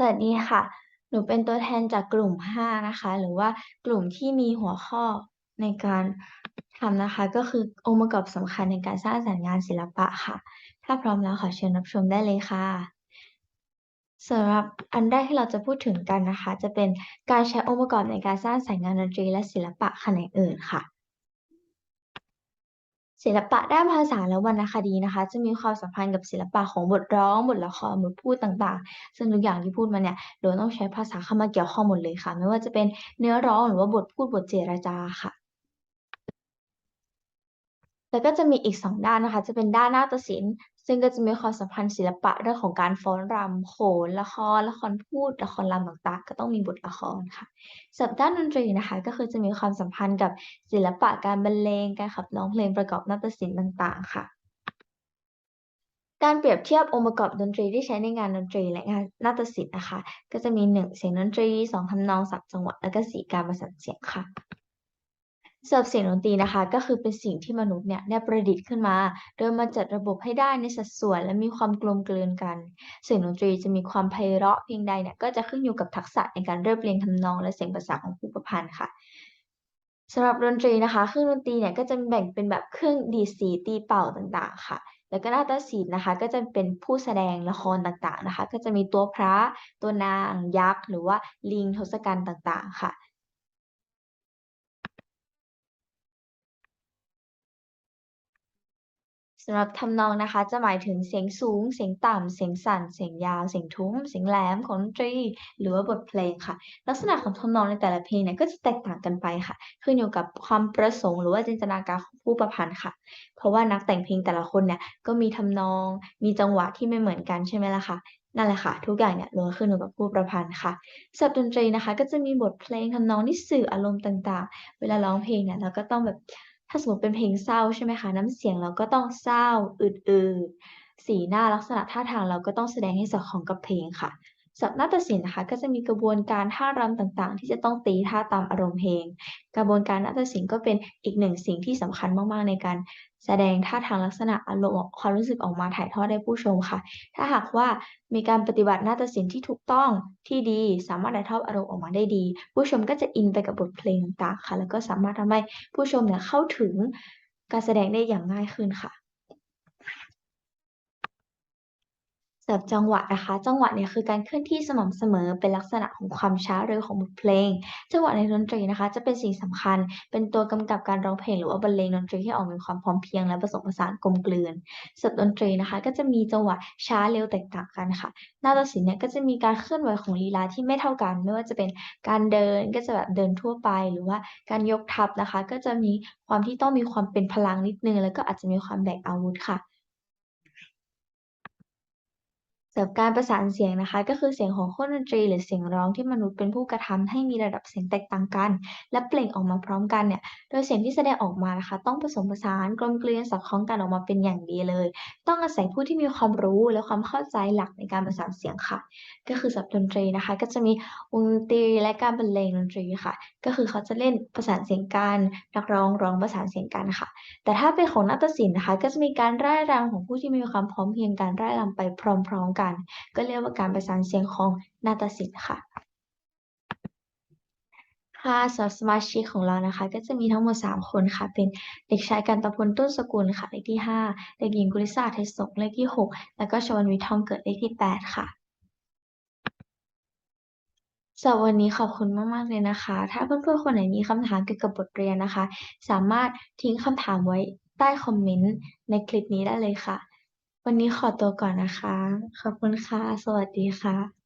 สวัสดีค่ะ หนูเป็นตัวแทนจากกลุ่ม 5 นะคะ หรือว่ากลุ่มที่มีหัวข้อในการทำนะคะ ก็คือองค์ประกอบสำคัญในการสร้างสรรค์งานศิลปะค่ะ ถ้าพร้อมแล้วขอเชิญรับชมได้เลยค่ะสำหรับอันแรกที่เราจะพูดถึงกันนะคะ จะเป็นการใช้องค์ประกอบในการสร้างสรรค์งานดนตรีและศิลปะแขนงอื่นค่ะ ศิลปะด้านภาษาและวรรณคดีนะคะ จะมีความสัมพันธ์กับศิลปะของบทร้องบทละครบทพูดต่างๆ ซึ่งทุกอย่างที่พูดมาเนี่ยล้วนต้องใช้ภาษาเข้ามาเกี่ยวข้องหมดเลยค่ะ ไม่ว่าจะเป็นเนื้อร้องหรือว่าบทพูดบทเจรจาค่ะแล้วก็จะมีอีก 2 ด้านนะคะ จะเป็นด้านนาฏศิลป์ ซึ่งก็จะมีความสัมพันธ์ศิลปะเรื่องของการฟ้อนรำโขนละครละครพูดละครรำต่างๆ ก็ต้องมีบทละครค่ะสับด้านดนตรีนะคะ ก็คือจะมีความสัมพันธ์กับศิลปะการบรรเลงการขับร้องเพลงประกอบนาฏศิลป์ต่างๆ ค่ะการเปรียบเทียบองค์ประกอบดนตรีที่ใช้ในงานดนตรีและงานนาฏศิลป์นะคะ ก็จะมี 1 เสียงดนตรี 2ทำนอง3จังหวะ แล้วก็4การประสานเสียงค่ะ สำหรับเสียงดนตรีนะคะ ก็คือเป็นสิ่งที่มนุษย์เนี่ยได้ประดิษฐ์ขึ้นมา โดยมาจัดระบบให้ได้ในสัดส่วนและมีความกลมกลืนกัน เสียงดนตรีจะมีความไพเราะเพียงใดเนี่ยก็จะขึ้นอยู่กับทักษะในการเรียบเรียงทำนอง และเสียงประสาของผู้ประพันธ์ค่ะสำหรับดนตรีนะคะเครื่องดนตรีเนี่ยก็จะแบ่งเป็นแบบเครื่องดีสีตีเป่าต่างๆ ค่ะ แล้วก็นาฏศิลป์นะคะ ก็จะเป็นผู้แสดงละครต่างๆนะคะ ก็จะมีตัวพระ ตัวนางยักษ์ หรือว่าลิงทศกัณฐ์ต่างๆ ค่ะ สำหรับทำนองนะคะ จะหมายถึงเสียงสูง เสียงต่ำ เสียงสั่น เสียงยาว เสียงทุ้ม เสียงแหลมของดนตรี หรือว่าบทเพลงค่ะ ลักษณะของทำนองในแต่ละเพลงเนี่ยก็จะแตกต่างกันไปค่ะ ขึ้นอยู่กับความประสงค์หรือว่าจินตนาการของผู้ประพันธ์ค่ะ เพราะว่านักแต่งเพลงแต่ละคนเนี่ยก็มีทำนอง มีจังหวะที่ไม่เหมือนกันใช่ไหมล่ะคะนั่นแหละค่ะ ทุกอย่างเนี่ยล้วนขึ้นอยู่กับผู้ประพันธ์ค่ะสับดนตรีนะคะ ก็จะมีบทเพลงทำนองที่สื่ออารมณ์ต่างๆ เวลาร้องเพลงเนี่ยเราก็ต้องแบบ ถ้าสมมติเป็นเพลงเศร้าใช่ไหมคะ น้ำเสียงเราก็ต้องเศร้าอืดๆสีหน้าลักษณะท่าทางเราก็ต้องแสดงให้สอดคล้องกับเพลงค่ะ สำหรับนาฏศิลป์นะคะก็จะมีกระบวนการท่ารำต่างๆ ที่จะต้องตีท่าตามอารมณ์เพลง กระบวนการนาฏศิลป์ก็เป็นอีกหนึ่งสิ่งที่สำคัญมากๆ ในการแสดงท่าทางลักษณะอารมณ์ความรู้สึกออกมาถ่ายทอดให้ผู้ชมค่ะ ถ้าหากว่ามีการปฏิบัตินาฏศิลป์ที่ถูกต้องที่ดี สามารถถ่ายทอดอารมณ์ออกมาได้ดี ผู้ชมก็จะอินไปกับบทเพลงต่างๆค่ะ แล้วก็สามารถทำให้ผู้ชมเนี่ยเข้าถึงการแสดงได้อย่างง่ายขึ้นค่ะ สำหรับจังหวะนะคะ จังหวะเนี่ยคือการเคลื่อนที่สม่ำเสมอเป็นลักษณะของความช้าเร็วของบทเพลง จังหวะในดนตรีนะคะ จะเป็นสิ่งสำคัญ เป็นตัวกำกับการร้องเพลงหรือว่าบรรเลงดนตรีให้ออกมีความพร้อมเพรียงและผสมผสานกลมกลืนสำหรับดนตรีนะคะ ก็จะมีจังหวะช้าเร็วแตกต่างกันค่ะนาฏศิลป์เนี่ยก็จะมีการเคลื่อนไหวของลีลาที่ไม่เท่ากัน ไม่ว่าจะเป็นการเดินก็จะแบบเดินทั่วไปหรือว่าการยกทัพนะคะ ก็จะมีความที่ต้องมีความเป็นพลังนิดนึง แล้วก็อาจจะมีความแบกอาวุธค่ะ สำหรับการประสานเสียงนะคะ ก็คือเสียงของครื่องดนตรี หรือเสียงร้องที่มนุษย์เป็นผู้กระทำให้มีระดับเสียงแตกต่างกัน และเปล่งออกมาพร้อมกันเนี่ยโดยเสียงที่แสดงออกมานะคะ ต้องผสมผสานกลมกลืนสอดคล้องกันออกมาเป็นอย่างดีเลย ต้องอาศัยผู้ที่มีความรู้และความเข้าใจหลักในการประสานเสียงค่ะ ก็คือสับดนตรีนะคะ ก็จะมีวงดนตรีและการบรรเลงดนตรีค่ะ ก็คือเขาจะเล่นประสานเสียงกันนักร้องร้องประสานเสียงกันค่ะ แต่ถ้าเป็นของนาฏศิลป์นะคะ ก็จะมีการร่ายรำของผู้ที่มีความพร้อมเพียงการร่ายรำไปพร้อม ๆกันก็เรียกว่าการประสานเสียงของนาฏศิลป์ค่ะค่ะสำหรับสมาชิกของเรานะคะ ก็จะมีทั้งหมด 3 คนค่ะ เป็นเด็กชายกันตะพลต้นสกุลค่ะเลขที่ 5 เด็กหญิงกุลิศาไทยสงเลขที่ 6 แล้วก็ชวันวิททองเกิดเลขที่ 8 ค่ะสำหรับวันนี้ขอบคุณมาก ๆ เลยนะคะ ถ้าเพื่อนๆคนไหนมีคำถามเกี่ยวกับบทเรียนนะคะ สามารถทิ้งคำถามไว้ใต้คอมเมนต์ในคลิปนี้ได้เลยค่ะ วันนี้ขอตัวก่อนนะคะ ขอบคุณค่ะ สวัสดีค่ะ